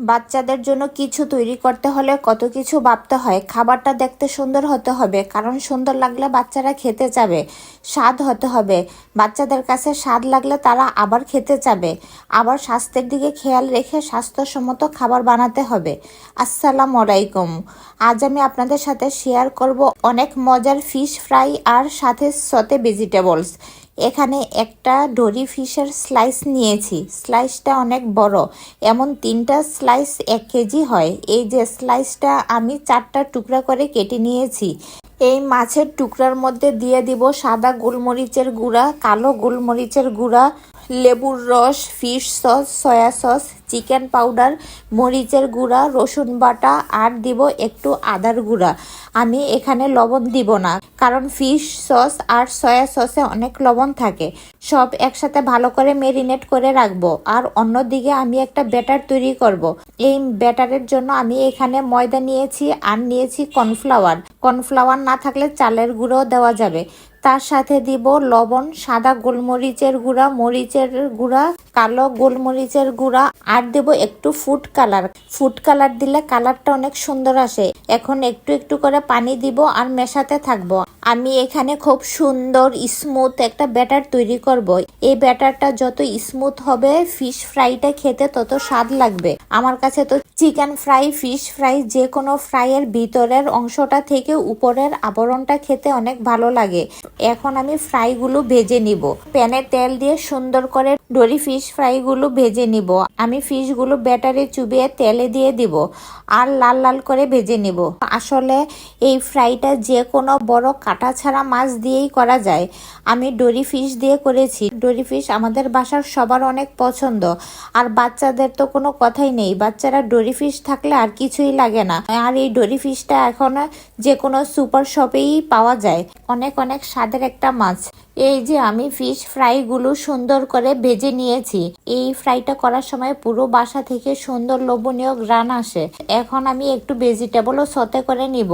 বাচ্চাদের জন্য কিছু তৈরি করতে হলে কত কিছু ভাবতে হয়। খাবারটা দেখতে সুন্দর হতে হবে, কারণ সুন্দর লাগলে বাচ্চারা খেতে চাবে স্বাদ হতে হবে। বাচ্চাদের কাছে স্বাদ লাগলে তারা আবার খেতে চাবে আবার স্বাস্থ্যের দিকে খেয়াল রেখে স্বাস্থ্যসম্মত খাবার বানাতে হবে। আসসালাম আলাইকুম। আজ আমি আপনাদের সাথে শেয়ার করব অনেক মজার ফিশ ফ্রাই আর সাথে সতে ভেজিটেবলস এখানে একটা ডরি ফিশের স্লাইস নিয়েছি। স্লাইসটা অনেক বড়। এমন তিনটা স্লাইস এক কেজি হয়। এই যে স্লাইসটা আমি চারটা টুকরা করে কেটে নিয়েছি। এই মাছের টুকরার মধ্যে দিয়ে দিব সাদা গোলমরিচের গুঁড়া, কালো গোলমরিচের গুঁড়া, লেবুর রস, fish sauce, soya sauce, chicken powder, মরিচের গুঁড়া, রসুন বাটা আর দিব একটু আদার গুঁড়া। আমি এখানে লবণ দিব না, কারণ ফিশ সস আর সয়া সসে অনেক লবণ থাকে। সব একসাথে ভালো করে মেরিনেট করে রাখব। আর অন্যদিকে আমি একটা ব্যাটার তৈরি করব। এই ব্যাটারের জন্য আমি এখানে ময়দা নিয়েছি আর নিয়েছি কর্নফ্লাওয়ার কর্নফ্লাওয়ার না থাকলে চালের গুঁড়োও দেওয়া যাবে। তার সাথে দিব লবণ, সাদা গোলমরিচের গুঁড়া, মরিচের গুঁড়া, কালো গোলমরিচের গুঁড়া আর দেব একটু ফুড কালার ফুড কালার দিলে কালারটা অনেক সুন্দর আসে। এখন একটু একটু করে পানি দিব আর মেশাতে থাকব। আমি এখানে খুব সুন্দর স্মুথ একটা ব্যাটার তৈরি করব। এই ব্যাটারটা যত স্মুথ হবে ফিশ ফ্রাইটা খেতে তত স্বাদ লাগবে। আমার কাছে তো চিকেন ফ্রাই ফিশ ফ্রাই যে কোনো ফ্রাইয়ের ভিতরের অংশটা থেকে উপরের আবরণটা খেতে অনেক ভালো লাগে। এখন আমি ফ্রাইগুলো ভেজে নিব। প্যানে তেল দিয়ে সুন্দর করে ডরি ফিশ ফ্রাইগুলো ভেজে নিব। আমি ফিশগুলো ব্যাটারে চুবিয়ে তেলে দিয়ে দিব আর লাল লাল করে ভেজে নিব। আসলে এই ফ্রাইটা যে কোনো বড় কাটা ছাড়া মাছ দিয়েই করা যায়। আমি ডরি ফিশ দিয়ে করেছি। ডরি ফিশ আমাদের বাসার সবার অনেক পছন্দ। আর বাচ্চাদের তো কোনো কথাই নেই। বাচ্চারা ডরি ফিশ থাকলে আর কিছুই লাগে না। আর এই ডরি ফিশটা এখন যে কোনো সুপার শপেই পাওয়া যায়। অনেক অনেক স্বাদের একটা মাছ। এই যে আমি ফিশ ফ্রাইগুলো সুন্দর করে ভেজে নিয়েছি। এই ফ্রাইটা করার সময় পুরো বাসা থেকে সুন্দর লোভনীয় গ্রান আসে। এখন আমি একটু ভেজিটেবলও সতে করে নিব।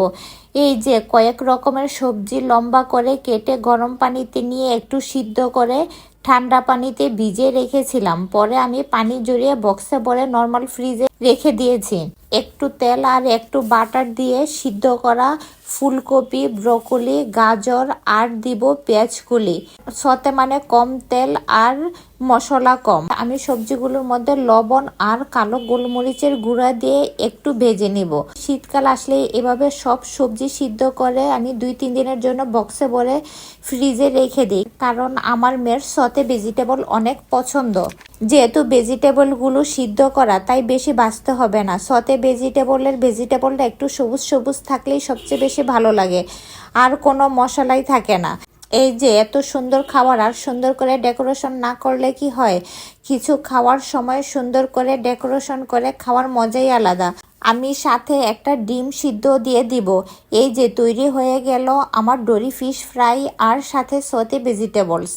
এই যে কয়েক রকমের সবজি লম্বা করে কেটে গরম পানিতে নিয়ে একটু সিদ্ধ করে ঠান্ডা পানিতে ভিজে রেখেছিলাম। পরে আমি পানি জড়িয়ে বক্সে ভরে নর্মাল ফ্রিজে রেখে দিয়েছি। একটু তেল আর একটু বাটার দিয়ে সিদ্ধ করা ফুলকপি, ব্রকলি, গাজর আর দিব পেঁয়াজকুলি। সতে মানে কম তেল আর মশলা কম। আমি সবজিগুলোর মধ্যে লবণ আর কালো গোলমরিচের গুঁড়া দিয়ে একটু ভেজে নিব। শীতকাল আসলে এভাবে সব সবজি সিদ্ধ করে আমি দুই, তিন দিনের জন্য বক্সে ভরে ফ্রিজে রেখে দিই। কারণ আমার মেয়ের সতে ভেজিটেবল অনেক পছন্দ। যেহেতু ভেজিটেবলগুলো সিদ্ধ করা, তাই বেশি বাঁচতে হবে না। সতে ভেজিটেবলের ভেজিটেবলটা একটু সবুজ সবুজ থাকলেই সবচেয়ে বেশি ভালো লাগে। আর কোনো মশলাই থাকে না। এই যে এত সুন্দর খাবার আর সুন্দর করে ডেকোরেশন না করলে কি হয়? কিছু খাওয়ার সময় সুন্দর করে ডেকোরেশন করে খাওয়ার মজাই আলাদা। আমি সাথে একটা ডিম সিদ্ধ দিয়ে দিব। এই যে তৈরি হয়ে গেল আমার ডরি ফিশ ফ্রাই আর সাথে সতে ভেজিটেবলস।